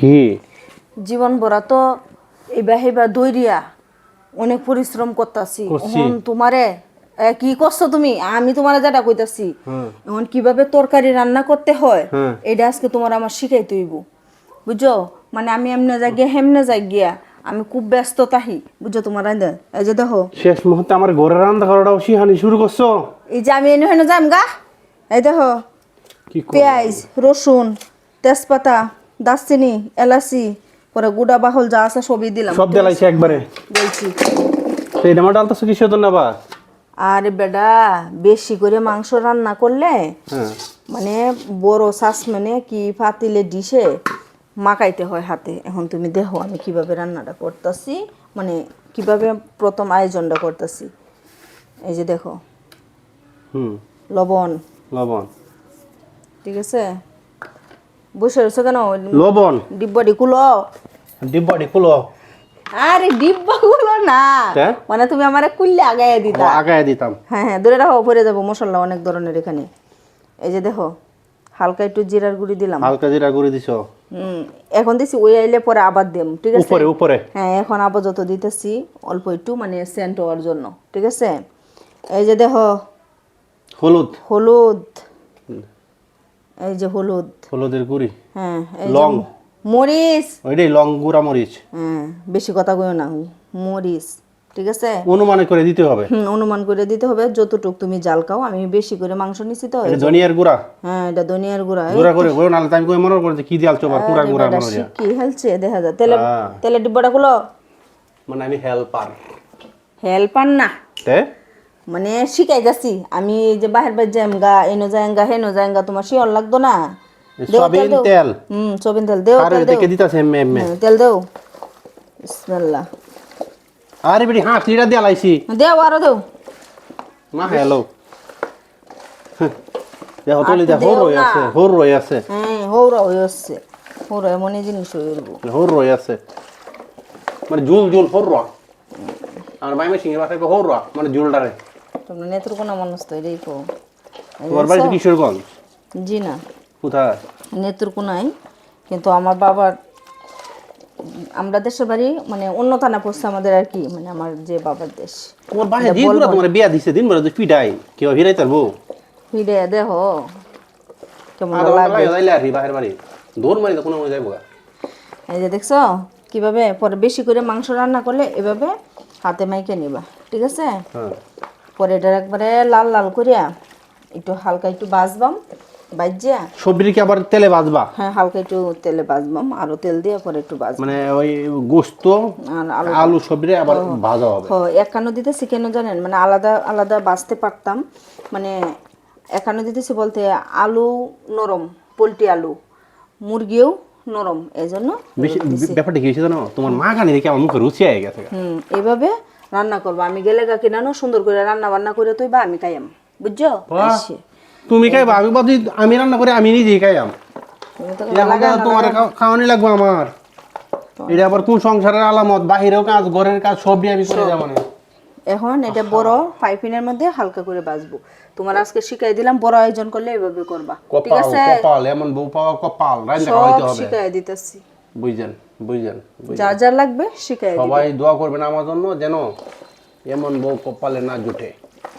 কি? জীবন ভরা তো এবার হেবা দৈরিয়া অনেক পরিশ্রম করতাছি এখন তোমারে কি করছ তুমি? আমি তোমারে যেটা কইতাছি। এখন কীভাবে তরকারি রান্না করতে হয়। এটা আজকে তোমার আমার শিখাইতে হইব বুঝছ মানে আমি এমনে যাই গিয়া হেমনে যাই গিয়া আমি খুব ব্যস্ত তাহি বুঝছ তোমার রান্দা এই যে দেখো। শেষ মুহূর্তে আমার ঘরের রান্না করাটাও শিহানি শুরু করছ এই যে আমি এনে হেনে যাম গা? এই দেখো? পেঁয়াজ রসুন তেজপাতা। দারচিনি এলাচি পরে গুড়া বাহল যা আছে সবই দিলাম। সব দেলাইছে একবারে? বলছি এটা আমার ডালতেছো কি সেতন না বা? আরে বেডা বেশি করে মাংস রান্না করলে হ্যাঁ। মানে বড় শ্বাস মানে কি পাতিলে ডিশে মাখাইতে হয় হাতে। এখন তুমি দেখো আমি কীভাবে রান্নাটা করতেছি মানে কীভাবে প্রথম আয়োজনটা করতেছি। এই যে দেখো। হুম। লবণ। লবণ। ঠিক আছে? বসে রয়েছে কেন? লবণ। ডিব্বাডি কুলো। ডিব্বাটি খুলো আরে ডিব্বা গুলো না? মানে তুমি আমার কুললে আগায় দিতা। আগায় দিতাম। হ্যাঁ হ্যাঁ দূরে রাখো পরে যাব মশলা অনেক ধরনের এখানে। এই যে দেখো হালকা একটু জিরার গুঁড়ি দিলাম। হালকা জিরা গুঁড়ি দিছো? হুম এখন দিছি ওই আইলে পরে আবার দেম ঠিক আছে? উপরে উপরে। হ্যাঁ এখন আপাতত দিতেছি অল্প একটু মানে সেন্ট হওয়ার জন্য ঠিক আছে? এই যে দেখো হলুদ। হলুদ। এই যে হলুদ। হলুদের গুঁড়ি? হ্যাঁ লং। মরিচ। ওইটাই লং গুঁড়া মরিচ। হ্যাঁ বেশি কথা কইও না মরিচ ঠিক আছে? অনুমানে করে দিতে হবে। হুম, অনুমান করে দিতে হবে যতটুক তুমি জাল খাও আমি বেশি করে মাংস নিছি তো এটা ধনিয়ার গুঁড়া? হ্যাঁ এটা ধনিয়ার গুঁড়া গুঁড়া করে গুঁড়ো নাহলে আমি কই মনে করছি কি দিয়াল চোবার পুরা গুঁড়া মনে হয়। শিখি হেলছে দেখা যায়। তেলে হ্যাঁ। তেলের ডিব্বাটা খুলো। মানে আমি হেল্পার। হেল্পার না। তে? মানে শিখাই যাচ্ছি। আমি এই যে বাহির বাহির যাইম গা এনো যাইম গা হেনো গা তোমার শিওর লাগতো না? দেও। তেল হুম সবিন তেল দেও তেল দেখে দিতাছে এমএ হ্যাঁ, তেল দেও। বিসমিল্লাহ। আরে হ্যাঁ তিরা দিয়া লাইছি। দেও আরও দেও। মা হ্যালো। দেখো আর দেখ হোর রই আছে হোর রই আছে। হ্যাঁ হৌরা হয়ে আসছে হৌরা এমনই জিনিস হয়ে উঠবো। হোর রই আছে। মানে জুল জুল হোর আর মাইমা সিংহে বাসায় হোর মানে জুলটারে। তোমরা নেত্রকোনা মানুষ তো এটাই কো তোমার বাড়ি কিশোরগঞ্জ? জি না। কোথায়? নেত্রকোনায়। কিন্তু আমার বাবার আমরা দেশের বাড়ি মানে অন্য থানা পড়ছে আমাদের আর কি মানে আমার যে বাবার দেশ। তোমার বাসায় দিন পুরা তোমার বিয়া দিছে দিন তুই পিডাই কেউ হিরাই তার বউ? ফিরে দেহ। কেমন লাগে। লাগে আর বাহির বাড়ি। দৌড় মারি তো কোনো মনে যাইবো এই যে দেখছ কীভাবে পরে বেশি করে মাংস রান্না করলে এভাবে হাতে মাইকে নিবা ঠিক আছে? হ্যাঁ। পরে এটা একবারে লাল লাল করিয়া একটু হালকা একটু বাজবাম বাজিয়া সবজি কি আবার তেলে ভাজবা হ্যাঁ হালকা একটু তেলে বাজবাম আরও তেল দিয়ে পরে একটু বাজবাম। মানে ওই গোস্ত আর আলু। সবজি আবার ভাজা হবে। হ একান্ন দিতেছি কেন জানেন? মানে আলাদা আলাদা বাজতে পারতাম। মানে একান্ন দিতেছি বলতে আলু নরম পোলট্রি আলু মুরগিও নরম এই জন্য ব্যাপারটা কি হয়েছে জানো? তোমার মা গানি দেখে আমার মুখে রুচি আগে গেছে। হুম এভাবে রান্না করব। আমি গেলে গা কিনানো সুন্দর করে রান্না বান্না করে তুই বা আমি খাইয়াম। বুঝছ? তুমি খাইবা আমি ভাবছি আমি রান্না করে আমি নিজেই খাইয়াম। তো তোমার খাও- খাওয়ানি লাগবে আমার। এটা আবার কোন সংসারের আলামত? বাহিরেও কাজ ঘরের কাজ সবই আমি করে যাব না। এখন এটা বড় পাইপিনের মধ্যে হালকা করে বাজবো। তোমার আজকে শিখাই দিলাম বড় আয়োজন করলে এভাবে করবা। ঠিক কপাল আছে? কপাল এমন বউ পাওয়া কপাল সব খাওয়াইতে হবে। শিখাই দিতেছি। বুঝছেন বুঝছেন। যা যা লাগবে শিখাই সবাই দোয়া করবেন আমার জন্য যেন এমন বউ কপালে না জুটে